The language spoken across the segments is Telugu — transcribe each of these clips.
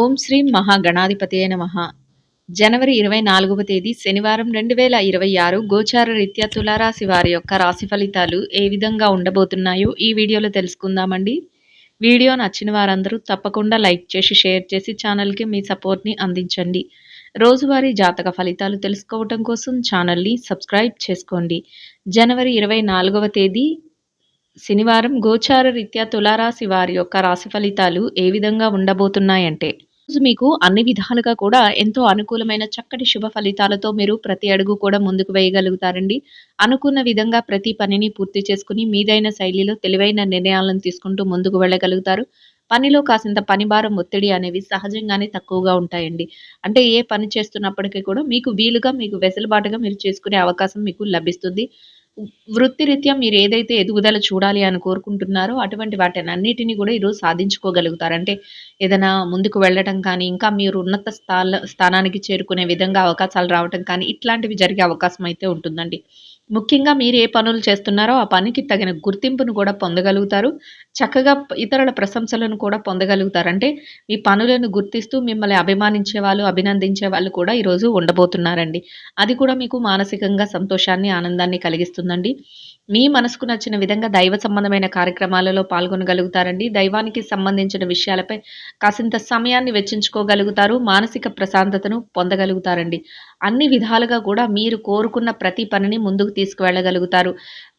ఓం శ్రీ మహాగణాధిపతే నమ. జనవరి ఇరవై నాలుగవ తేదీ శనివారం రెండు వేల ఇరవై ఆరు గోచార రీత్యా తులారాశి వారి యొక్క రాశి ఫలితాలు ఏ విధంగా ఉండబోతున్నాయో ఈ వీడియోలో తెలుసుకుందామండి. వీడియో నచ్చిన వారందరూ తప్పకుండా లైక్ చేసి షేర్ చేసి ఛానల్కి మీ సపోర్ట్ని అందించండి. రోజువారీ జాతక ఫలితాలు తెలుసుకోవటం కోసం ఛానల్ని సబ్స్క్రైబ్ చేసుకోండి. జనవరి ఇరవై నాలుగవ తేదీ శనివారం గోచార రీత్యా తులారాశి వారి యొక్క రాశి ఫలితాలు ఏ విధంగా ఉండబోతున్నాయంటే రోజు మీకు అన్ని విధాలుగా కూడా ఎంతో అనుకూలమైన చక్కటి శుభ ఫలితాలతో మీరు ప్రతి అడుగు కూడా ముందుకు వేయగలుగుతారండి. అనుకున్న విధంగా ప్రతి పనిని పూర్తి చేసుకుని మీదైన శైలిలో తెలివైన నిర్ణయాలను తీసుకుంటూ ముందుకు వెళ్ళగలుగుతారు. పనిలో కాసింత పనిభారం ఒత్తిడి అనేవి సహజంగానే తక్కువగా ఉంటాయండి. అంటే ఏ పని చేస్తున్నప్పటికీ కూడా మీకు వీలుగా మీకు వెసులుబాటుగా మీరు చేసుకునే అవకాశం మీకు లభిస్తుంది. వృత్తిరీత్యా మీరు ఏదైతే ఎదుగుదల చూడాలి అని కోరుకుంటున్నారో అటువంటి వాటిని అన్నిటిని కూడా ఈరోజు సాధించుకోగలుగుతారు. అంటే ఏదైనా ముందుకు వెళ్ళటం కానీ ఇంకా మీరు ఉన్నత స్థాన స్థానానికి చేరుకునే విధంగా అవకాశాలు రావటం కానీ ఇట్లాంటివి జరిగే అవకాశం అయితే ఉంటుందండి. ముఖ్యంగా మీరు ఏ పనులు చేస్తున్నారో ఆ పనికి తగిన గుర్తింపును కూడా పొందగలుగుతారు. చక్కగా ఇతరుల ప్రశంసలను కూడా పొందగలుగుతారు. అంటే మీ పనులను గుర్తిస్తూ మిమ్మల్ని అభిమానించే వాళ్ళు అభినందించే వాళ్ళు కూడా ఈరోజు ఉండబోతున్నారండి. అది కూడా మీకు మానసికంగా సంతోషాన్ని ఆనందాన్ని కలిగిస్తుందండి. మీ మనసుకు నచ్చిన విధంగా దైవ సంబంధమైన కార్యక్రమాలలో పాల్గొనగలుగుతారండి. దైవానికి సంబంధించిన విషయాలపై కాసింత సమయాన్ని వెచ్చించుకోగలుగుతారు. మానసిక ప్రశాంతతను పొందగలుగుతారండి. అన్ని విధాలుగా కూడా మీరు కోరుకున్న ప్రతి పనిని ముందుకు తీసుకువెళ్ళగలుగుతారు.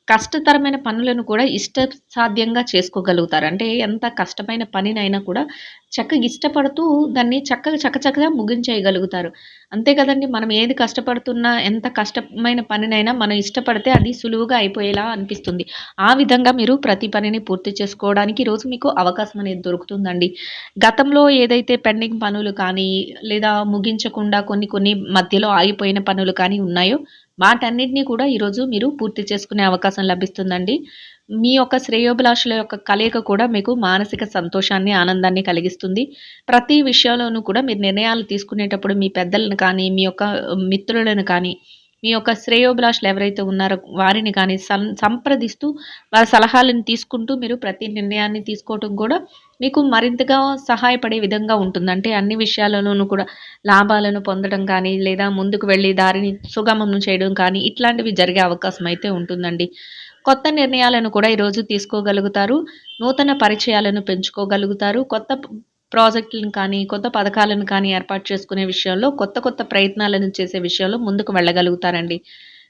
కష్టతరమైన పనులను కూడా ఇష్ట సాధ్యంగా చేసుకోగలుగుతారు. అంటే ఎంత కష్టమైన పనినైనా కూడా చక్కగా ఇష్టపడుతూ దాన్ని చక్కగా చక్కచక్కగా ముగించేయగలుగుతారు. అంతే కదండి మనం ఏది కష్టపడుతున్నా ఎంత కష్టమైన పనినైనా మనం ఇష్టపడితే అది సులువుగా అయిపోయేలా అనిపిస్తుంది. ఆ విధంగా మీరు ప్రతి పనిని పూర్తి చేసుకోవడానికి ఈరోజు మీకు అవకాశం అనేది దొరుకుతుందండి. గతంలో ఏదైతే పెండింగ్ పనులు కానీ లేదా ముగించకుండా కొన్ని కొన్ని మధ్యలో ఆగిపోయిన పనులు కానీ ఉన్నాయో వాటన్నిటిని కూడా ఈరోజు మీరు పూర్తి చేసుకునే అవకాశం లభిస్తుందండి. మీ యొక్క శ్రేయోభిలాషుల యొక్క కలయిక కూడా మీకు మానసిక సంతోషాన్ని ఆనందాన్ని కలిగిస్తుంది. ప్రతి విషయంలోనూ కూడా మీరు నిర్ణయాలు తీసుకునేటప్పుడు మీ పెద్దలను కానీ మీ యొక్క మిత్రులను కానీ మీ యొక్క శ్రేయోభిలాషులు ఎవరైతే ఉన్నారో వారిని కానీ సం సంప్రదిస్తూ వారి సలహాలను తీసుకుంటూ మీరు ప్రతి నిర్ణయాన్ని తీసుకోవటం కూడా మీకు మరింతగా సహాయపడే విధంగా ఉంటుంది. అంటే అన్ని విషయాలలోనూ కూడా లాభాలను పొందడం కానీ లేదా ముందుకు వెళ్ళి దారిని సుగమం చేయడం కానీ ఇట్లాంటివి జరిగే అవకాశం అయితే ఉంటుందండి. కొత్త నిర్ణయాలను కూడా ఈరోజు తీసుకోగలుగుతారు. నూతన పరిచయాలను పెంచుకోగలుగుతారు. కొత్త ప్రాజెక్టులను కానీ కొత్త పథకాలను కానీ ఏర్పాటు చేసుకునే విషయంలో కొత్త కొత్త ప్రయత్నాలను చేసే విషయంలో ముందుకు వెళ్ళగలుగుతారండి.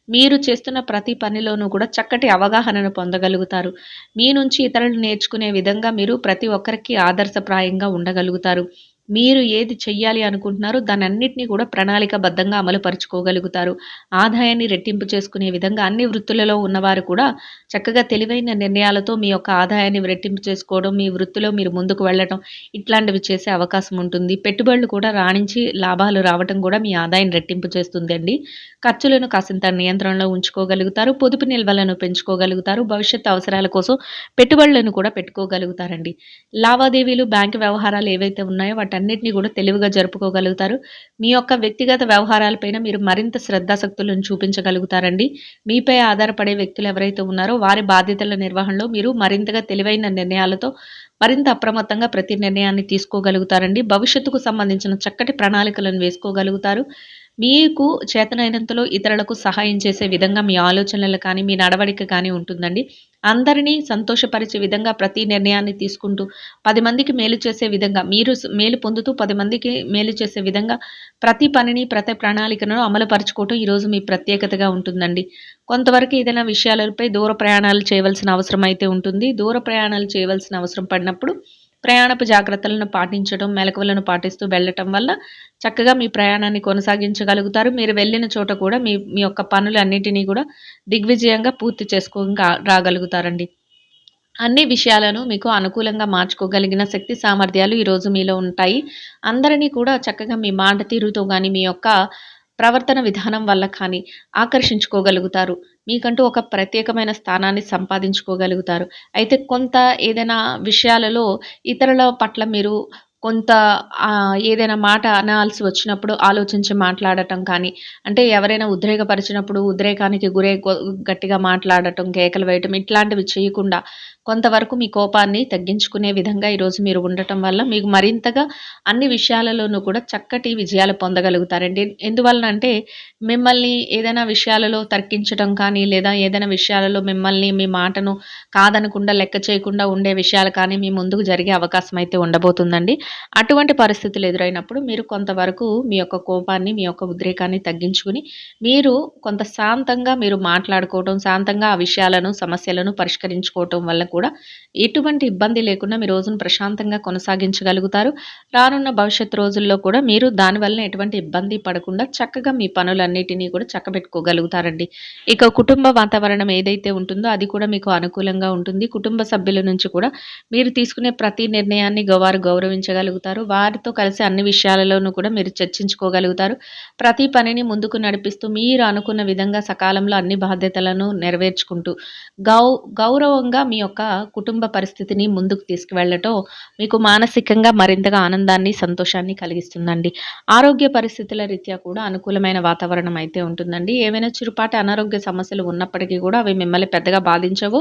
మీరు చేస్తున్న ప్రతి పనిలోనూ కూడా చక్కటి అవగాహనను పొందగలుగుతారు. మీ నుంచి ఇతరులు నేర్చుకునే విధంగా మీరు ప్రతి ఒక్కరికి ఆదర్శప్రాయంగా ఉండగలుగుతారు. మీరు ఏది చెయ్యాలి అనుకుంటున్నారో దానన్నింటినీ కూడా ప్రణాళికబద్ధంగా అమలు పరుచుకోగలుగుతారు ఆదాయాన్ని రెట్టింపు చేసుకునే విధంగా అన్ని వృత్తులలో ఉన్నవారు కూడా చక్కగా తెలివైన నిర్ణయాలతో మీ యొక్క ఆదాయాన్ని రెట్టింపు చేసుకోవడం మీ వృత్తిలో మీరు ముందుకు వెళ్ళడం ఇట్లాంటివి చేసే అవకాశం ఉంటుంది. పెట్టుబడులు కూడా రాణించి లాభాలు రావటం కూడా మీ ఆదాయం రెట్టింపు చేస్తుంది అండి ఖర్చులను కాసింత నియంత్రణలో ఉంచుకోగలుగుతారు పొదుపు నిల్వలను పెంచుకోగలుగుతారు భవిష్యత్ అవసరాల కోసం పెట్టుబడులను కూడా పెట్టుకోగలుగుతారండి. లావాదేవీలు బ్యాంకు వ్యవహారాలు ఏవైతే ఉన్నాయో వాటి వాటన్నిటిని కూడా తెలివిగా జరుపుకోగలుగుతారు. మీ యొక్క వ్యక్తిగత వ్యవహారాలపైన మీరు మరింత శ్రద్ధాశక్తులను చూపించగలుగుతారండి. మీపై ఆధారపడే వ్యక్తులు ఎవరైతే ఉన్నారో వారి బాధ్యతల నిర్వహణలో మీరు మరింతగా తెలివైన నిర్ణయాలతో మరింత అప్రమత్తంగా ప్రతి నిర్ణయాన్ని తీసుకోగలుగుతారండి. భవిష్యత్తుకు సంబంధించిన చక్కటి ప్రణాళికలను వేసుకోగలుగుతారు. మీకు చేతనైనంతలో ఇతరులకు సహాయం చేసే విధంగా మీ ఆలోచనలు కానీ మీ నడవడిక కానీ ఉంటుందండి. అందరినీ సంతోషపరిచే విధంగా ప్రతి నిర్ణయాన్ని తీసుకుంటూ పది మందికి మేలు చేసే విధంగా మీరు మేలు పొందుతూ పది మందికి మేలు చేసే విధంగా ప్రతి పనిని ప్రతి ప్రణాళికను అమలుపరచుకోవటం ఈరోజు మీ ప్రత్యేకతగా ఉంటుందండి. కొంతవరకు ఏదైనా విషయాలపై దూర ప్రయాణాలు చేయవలసిన అవసరం అయితే ఉంటుంది. దూర ప్రయాణాలు చేయవలసిన అవసరం పడినప్పుడు ప్రయాణపు జాగ్రత్తలను పాటించడం మెలకువలను పాటిస్తూ వెళ్ళటం వల్ల చక్కగా మీ ప్రయాణాన్ని కొనసాగించగలుగుతారు. మీరు వెళ్ళిన చోట కూడా మీ మీ యొక్క పనులు అన్నిటినీ కూడా దిగ్విజయంగా పూర్తి చేసుకో రాగలుగుతారండి. అన్ని విషయాలను మీకు అనుకూలంగా మార్చుకోగలిగిన శక్తి సామర్థ్యాలు ఈరోజు మీలో ఉంటాయి. అందరినీ కూడా చక్కగా మీ మాట తీరుతో కానీ మీ యొక్క ప్రవర్తన విధానం వల్ల కానీ ఆకర్షించుకోగలుగుతారు. మీకంటూ ఒక ప్రత్యేకమైన స్థానాన్ని సంపాదించుకోగలుగుతారు. అయితే కొంత ఏదైనా విషయాలలో ఇతరుల పట్ల మీరు కొంత ఏదైనా మాట అనాల్సి వచ్చినప్పుడు ఆలోచించి మాట్లాడటం కానీ, అంటే ఎవరైనా ఉద్రేకపరిచినప్పుడు ఉద్రేకానికి గురై గట్టిగా మాట్లాడటం, కేకలు వేయటం ఇట్లాంటివి చేయకుండా కొంతవరకు మీ కోపాన్ని తగ్గించుకునే విధంగా ఈరోజు మీరు ఉండటం వల్ల మీకు మరింతగా అన్ని విషయాలలోనూ కూడా చక్కటి విజయాలు పొందగలుగుతారండి. ఎందువలనంటే మిమ్మల్ని ఏదైనా విషయాలలో తర్కించటం కానీ, లేదా ఏదైనా విషయాలలో మిమ్మల్ని మీ మాటను కాదనకుండా, లెక్క చేయకుండా ఉండే విషయాలు కానీ మీ ముందుకు జరిగే అవకాశం అయితే ఉండబోతుందండి. అటువంటి పరిస్థితులు ఎదురైనప్పుడు మీరు కొంతవరకు మీ యొక్క కోపాన్ని, మీ యొక్క ఉద్రేకాన్ని తగ్గించుకొని, మీరు కొంత శాంతంగా మీరు మాట్లాడుకోవటం, శాంతంగా ఆ విషయాలను, సమస్యలను పరిష్కరించుకోవటం వల్ల కూడా ఎటువంటి ఇబ్బంది లేకుండా మీ రోజును ప్రశాంతంగా కొనసాగించగలుగుతారు. రానున్న భవిష్యత్తు రోజుల్లో కూడా మీరు దానివలన ఎటువంటి ఇబ్బంది పడకుండా చక్కగా మీ పనులన్నిటినీ కూడా చక్కబెట్టుకోగలుగుతారండి. ఇక కుటుంబ వాతావరణం ఏదైతే ఉంటుందో అది కూడా మీకు అనుకూలంగా ఉంటుంది. కుటుంబ సభ్యుల నుంచి కూడా మీరు తీసుకునే ప్రతి నిర్ణయాన్ని గవారు గౌరవించగల గౌరవించగలుగుతారు. వారితో కలిసి అన్ని విషయాలలోనూ కూడా మీరు చర్చించుకోగలుగుతారు. ప్రతి పనిని ముందుకు నడిపిస్తూ మీరు అనుకున్న విధంగా సకాలంలో అన్ని బాధ్యతలను నెరవేర్చుకుంటూ గౌ గౌరవంగా మీ యొక్క కుటుంబ పరిస్థితిని ముందుకు తీసుకువెళ్ళటం మీకు మానసికంగా మరింతగా ఆనందాన్ని, సంతోషాన్ని కలిగిస్తుందండి. ఆరోగ్య పరిస్థితుల రీత్యా కూడా అనుకూలమైన వాతావరణం అయితే ఉంటుందండి. ఏవైనా చిరుపాటి అనారోగ్య సమస్యలు ఉన్నప్పటికీ కూడా అవి మిమ్మల్ని పెద్దగా బాధించవు.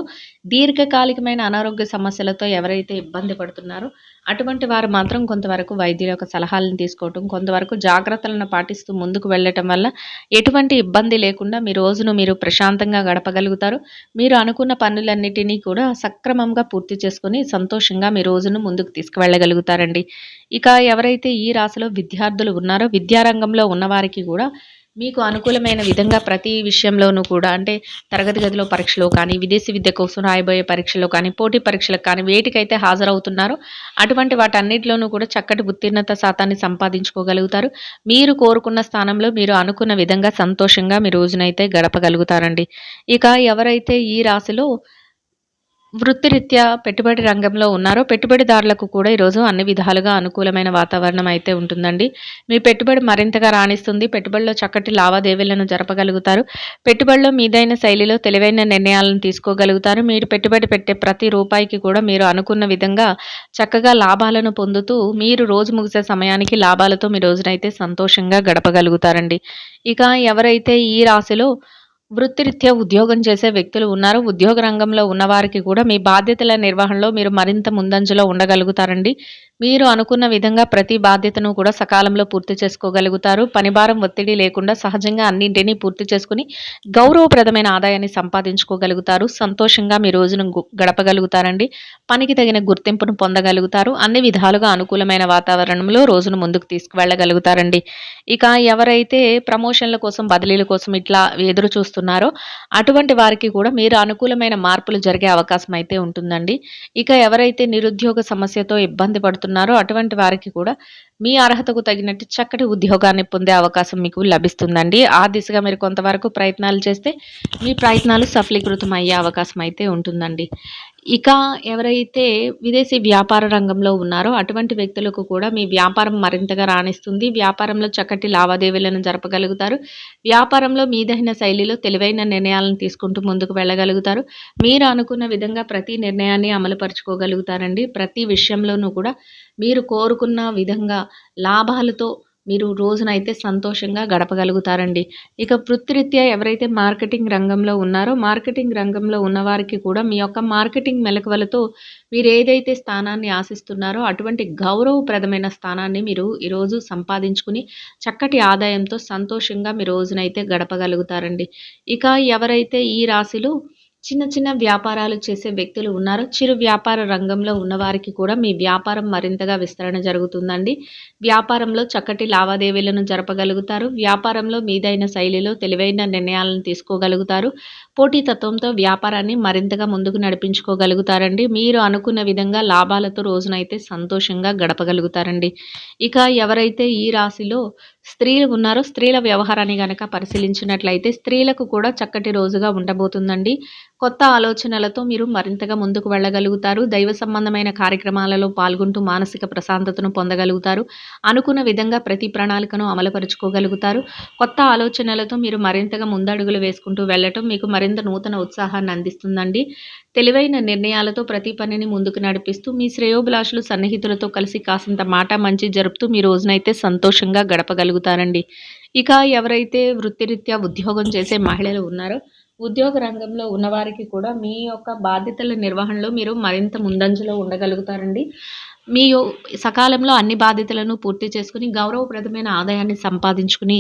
దీర్ఘకాలికమైన అనారోగ్య సమస్యలతో ఎవరైతే ఇబ్బంది పడుతున్నారో అటువంటి వారు మాత్రం కొంతవరకు వైద్యుల యొక్క సలహాలను తీసుకోవటం, కొంతవరకు జాగ్రత్తలను పాటిస్తూ ముందుకు వెళ్ళటం వల్ల ఎటువంటి ఇబ్బంది లేకుండా మీ రోజును మీరు ప్రశాంతంగా గడపగలుగుతారు. మీరు అనుకున్న పనులన్నిటినీ కూడా సక్రమంగా పూర్తి చేసుకొని సంతోషంగా మీ రోజును ముందుకు తీసుకువెళ్ళగలుగుతారండి. ఇక ఎవరైతే ఈ రాశిలో విద్యార్థులు ఉన్నారో విద్యారంగంలో ఉన్నవారికి కూడా మీకు అనుకూలమైన విధంగా ప్రతి విషయంలోనూ కూడా అంటే తరగతి గదిలో పరీక్షలో కానీ, విదేశీ విద్య కోసం రాయబోయే పరీక్షలో కానీ, పోటీ పరీక్షలకు కానీ వేటికైతే హాజరవుతున్నారో అటువంటి వాటన్నిటిలోనూ కూడా చక్కటి ఉత్తీర్ణత శాతాన్ని సంపాదించుకోగలుగుతారు. మీరు కోరుకున్న స్థానంలో మీరు అనుకున్న విధంగా సంతోషంగా మీ రోజునైతే గడపగలుగుతారండి. ఇక ఎవరైతే ఈ రాశిలో వృత్తిరీత్యా పెట్టుబడి రంగంలో ఉన్నారో పెట్టుబడిదారులకు కూడా ఈరోజు అన్ని విధాలుగా అనుకూలమైన వాతావరణం అయితే ఉంటుందండి. మీ పెట్టుబడి మరింతగా రాణిస్తుంది. పెట్టుబడిలో చక్కటి లావాదేవీలను జరపగలుగుతారు. పెట్టుబడిలో మీదైన శైలిలో తెలివైన నిర్ణయాలను తీసుకోగలుగుతారు. మీరు పెట్టుబడి పెట్టే ప్రతి రూపాయికి కూడా మీరు అనుకున్న విధంగా చక్కగా లాభాలను పొందుతూ మీరు రోజు ముగిసే సమయానికి లాభాలతో మీ రోజునైతే సంతోషంగా గడపగలుగుతారండి. ఇక ఎవరైతే ఈ రాశిలో వృత్తిరీత్యా ఉద్యోగం చేసే వ్యక్తులు ఉన్నారు ఉద్యోగ రంగంలో ఉన్నవారికి కూడా మీ బాధ్యతల నిర్వహణలో మీరు మరింత ముందంజలో ఉండగలుగుతారండి. మీరు అనుకున్న విధంగా ప్రతి బాధ్యతను కూడా సకాలంలో పూర్తి చేసుకోగలుగుతారు. పనిభారం, ఒత్తిడి లేకుండా సహజంగా అన్నింటినీ పూర్తి చేసుకుని గౌరవప్రదమైన ఆదాయాన్ని సంపాదించుకోగలుగుతారు. సంతోషంగా మీ రోజును గడపగలుగుతారండి. పనికి తగిన గుర్తింపును పొందగలుగుతారు. అన్ని విధాలుగా అనుకూలమైన వాతావరణంలో రోజును ముందుకు తీసుకువెళ్ళగలుగుతారండి. ఇక ఎవరైతే ప్రమోషన్‌ల కోసం, బదిలీల కోసం ఇట్లా ఎదురు చూస్తున్నారో అటువంటి వారికి కూడా మీరు అనుకూలమైన మార్పులు జరిగే అవకాశం అయితే ఉంటుందండి. ఇక ఎవరైతే నిరుద్యోగ సమస్యతో ఇబ్బంది పడుతున్నారో అటువంటి వారికి కూడా మీ అర్హతకు తగినట్టు చక్కటి ఉద్యోగాన్ని పొందే అవకాశం మీకు లభిస్తుందండి. ఆ దిశగా మీరు కొంతవరకు ప్రయత్నాలు చేస్తే మీ ప్రయత్నాలు సఫలీకృతం అయ్యే అవకాశం అయితే ఉంటుందండి. ఇక ఎవరైతే విదేశీ వ్యాపార రంగంలో ఉన్నారో అటువంటి వ్యక్తులకు కూడా మీ వ్యాపారం మరింతగా రాణిస్తుంది. వ్యాపారంలో చక్కటి లావాదేవీలను జరపగలుగుతారు. వ్యాపారంలో మీదైన శైలిలో తెలివైన నిర్ణయాలను తీసుకుంటూ ముందుకు వెళ్ళగలుగుతారు. మీరు అనుకున్న విధంగా ప్రతి నిర్ణయాన్ని అమలుపరుచుకోగలుగుతారండి. ప్రతి విషయంలోనూ కూడా మీరు కోరుకున్న విధంగా లాభాలతో మీరు రోజునైతే సంతోషంగా గడపగలుగుతారండి. ఇక వృత్తిరీత్యా ఎవరైతే మార్కెటింగ్ రంగంలో ఉన్నారో మార్కెటింగ్ రంగంలో ఉన్నవారికి కూడా మీ యొక్క మార్కెటింగ్ మెలకువలతో మీరు ఏదైతే స్థానాన్ని ఆశిస్తున్నారో అటువంటి గౌరవప్రదమైన స్థానాన్ని మీరు ఈరోజు సంపాదించుకుని చక్కటి ఆదాయంతో సంతోషంగా మీ రోజునైతే గడపగలుగుతారండి. ఇక ఎవరైతే ఈ రాశిలో చిన్న చిన్న వ్యాపారాలు చేసే వ్యక్తులు ఉన్నారు చిరు వ్యాపార రంగంలో ఉన్నవారికి కూడా మీ వ్యాపారం మరింతగా విస్తరణ జరుగుతుందండి. వ్యాపారంలో చక్కటి లావాదేవీలను జరపగలుగుతారు. వ్యాపారంలో మీదైన శైలిలో తెలివైన నిర్ణయాలను తీసుకోగలుగుతారు. పోటీతత్వంతో వ్యాపారాన్ని మరింతగా ముందుకు నడిపించుకోగలుగుతారండి. మీరు అనుకున్న విధంగా లాభాలతో రోజునైతే సంతోషంగా గడపగలుగుతారండి. ఇక ఎవరైతే ఈ రాశిలో స్త్రీలు ఉన్నారో. స్త్రీల వ్యవహారాన్ని గనక పరిశీలించినట్లయితే స్త్రీలకు కూడా చక్కటి రోజుగా ఉండబోతుందండి. కొత్త ఆలోచనలతో మీరు మరింతగా ముందుకు వెళ్ళగలుగుతారు. దైవ సంబంధమైన కార్యక్రమాలలో పాల్గొంటూ మానసిక ప్రశాంతతను పొందగలుగుతారు. అనుకున్న విధంగా ప్రతి ప్రణాళికను అమలుపరుచుకోగలుగుతారు. కొత్త ఆలోచనలతో మీరు మరింతగా ముందడుగులు వేసుకుంటూ వెళ్ళటం మీకు మరింత నూతన ఉత్సాహాన్ని అందిస్తుందండి. తెలివైన నిర్ణయాలతో ప్రతి పనిని ముందుకు నడిపిస్తూ మీ శ్రేయోభిలాషులు సన్నిహితులతో కలిసి కాసింత మాట మంచి జరుపుతూ మీ రోజునైతే సంతోషంగా గడపగలుగుతారండి. ఇక ఎవరైతే వృత్తిరీత్యా ఉద్యోగం చేసే మహిళలు ఉన్నారో ఉద్యోగ రంగంలో ఉన్నవారికి కూడా మీ యొక్క బాధ్యతల నిర్వహణలో మీరు మరింత ముందంజలో ఉండగలుగుతారండి. మీ సకాలంలో అన్ని బాధ్యతలను పూర్తి చేసుకుని గౌరవప్రదమైన ఆదాయాన్ని సంపాదించుకుని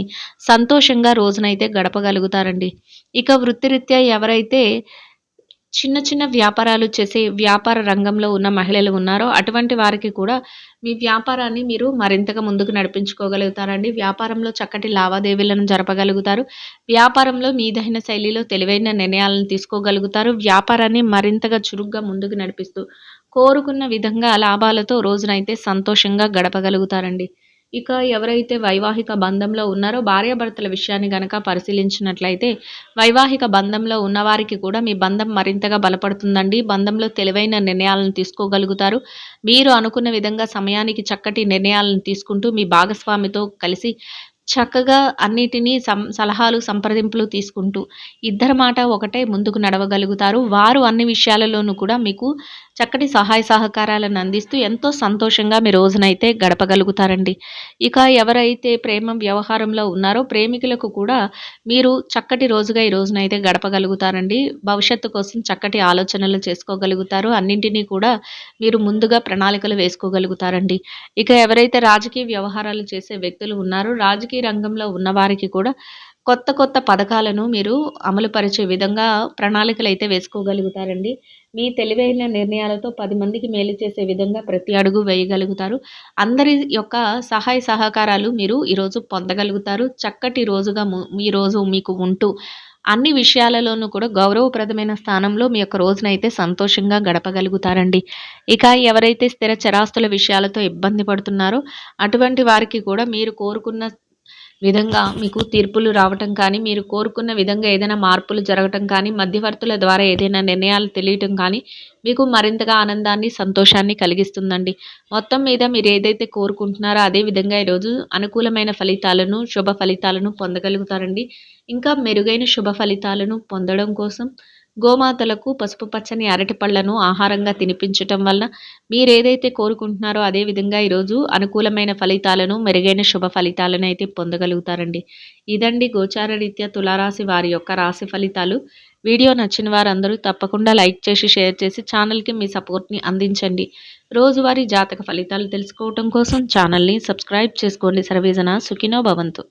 సంతోషంగా రోజునైతే గడపగలుగుతారండి. ఇక వృత్తిరీత్యా ఎవరైతే చిన్న చిన్న వ్యాపారాలు చేసే వ్యాపార రంగంలో ఉన్న మహిళలు ఉన్నారో అటువంటి వారికి కూడా మీ వ్యాపారాన్ని మీరు మరింతగా ముందుకు నడిపించుకోగలుగుతారండి. వ్యాపారంలో చక్కటి లావాదేవీలను జరపగలుగుతారు. వ్యాపారంలో మీదైన శైలిలో తెలివైన నిర్ణయాలను తీసుకోగలుగుతారు. వ్యాపారాన్ని మరింతగా చురుగ్గా ముందుకు నడిపిస్తూ కోరుకున్న విధంగా లాభాలతో రోజునైతే సంతోషంగా గడపగలుగుతారండి. ఇక ఎవరైతే వైవాహిక బంధంలో ఉన్నారో భార్యాభర్తల విషయాన్ని గనక పరిశీలించినట్లయితే వైవాహిక బంధంలో ఉన్నవారికి కూడా మీ బంధం మరింతగా బలపడుతుందండి. బంధంలో తెలివైన నిర్ణయాలను తీసుకోగలుగుతారు. మీరు అనుకున్న విధంగా సమయానికి చక్కటి నిర్ణయాలను తీసుకుంటూ మీ భాగస్వామితో కలిసి చక్కగా అన్నిటినీ సం సలహాలు సంప్రదింపులు తీసుకుంటూ ఇద్దరి మాట ఒకటే ముందుకు నడవగలుగుతారు. వారు అన్ని విషయాలలోనూ కూడా మీకు చక్కటి సహాయ సహకారాలను అందిస్తూ ఎంతో సంతోషంగా మీ రోజునైతే గడపగలుగుతారండి. ఇక ఎవరైతే ప్రేమ వ్యవహారంలో ఉన్నారో ప్రేమికులకు కూడా మీరు చక్కటి రోజుగా ఈ రోజునైతే గడపగలుగుతారండి. భవిష్యత్తు కోసం చక్కటి ఆలోచనలు చేసుకోగలుగుతారు. అన్నింటినీ కూడా మీరు ముందుగా ప్రణాళికలు వేసుకోగలుగుతారండి. ఇక ఎవరైతే రాజకీయ వ్యవహారాలు చేసే వ్యక్తులు ఉన్నారో రాజకీయ రంగంలో ఉన్నవారికి కూడా కొత్త కొత్త పథకాలను మీరు అమలుపరిచే విధంగా ప్రణాళికలు అయితే వేసుకోగలుగుతారండి. మీ తెలివైన నిర్ణయాలతో పది మందికి మేలు చేసే విధంగా ప్రతి అడుగు వేయగలుగుతారు. అందరి యొక్క సహాయ సహకారాలు మీరు ఈరోజు పొందగలుగుతారు. చక్కటి రోజుగా మీ రోజు మీకు ఉంటూ అన్ని విషయాలలోనూ కూడా గౌరవప్రదమైన స్థానంలో మీ యొక్క రోజునైతే సంతోషంగా గడపగలుగుతారండి. ఇక ఎవరైతే స్థిర చరాస్తుల విషయాలతో ఇబ్బంది పడుతున్నారో అటువంటి వారికి కూడా మీరు కోరుకున్న విధంగా మీకు తీర్పులు రావటం కానీ మీరు కోరుకున్న విధంగా ఏదైనా మార్పులు జరగటం కానీ మధ్యవర్తుల ద్వారా ఏదైనా నిర్ణయాలు తెలియటం కానీ మీకు మరింతగా ఆనందాన్ని సంతోషాన్ని కలిగిస్తుందండి. మొత్తం మీద మీరు ఏదైతే కోరుకుంటున్నారో అదే విధంగా ఈరోజు అనుకూలమైన ఫలితాలను శుభ ఫలితాలను పొందగలుగుతారండి. ఇంకా మెరుగైన శుభ ఫలితాలను పొందడం కోసం గోమాతలకు పసుపు పచ్చని అరటి పళ్ళను ఆహారంగా తినిపించటం వలన మీరేదైతే కోరుకుంటున్నారో అదే విధంగా ఈరోజు అనుకూలమైన ఫలితాలను మెరుగైన శుభ ఫలితాలను అయితే పొందగలుగుతారండి. ఇదండి గోచారరీత్యా తులారాశి వారి యొక్క రాశి ఫలితాలు. వీడియో నచ్చిన వారందరూ తప్పకుండా లైక్ చేసి షేర్ చేసి ఛానల్కి మీ సపోర్ట్ని అందించండి. రోజువారీ జాతక ఫలితాలు తెలుసుకోవటం కోసం ఛానల్ని సబ్స్క్రైబ్ చేసుకోండి. సర్వేజన సుఖినో భవంతు.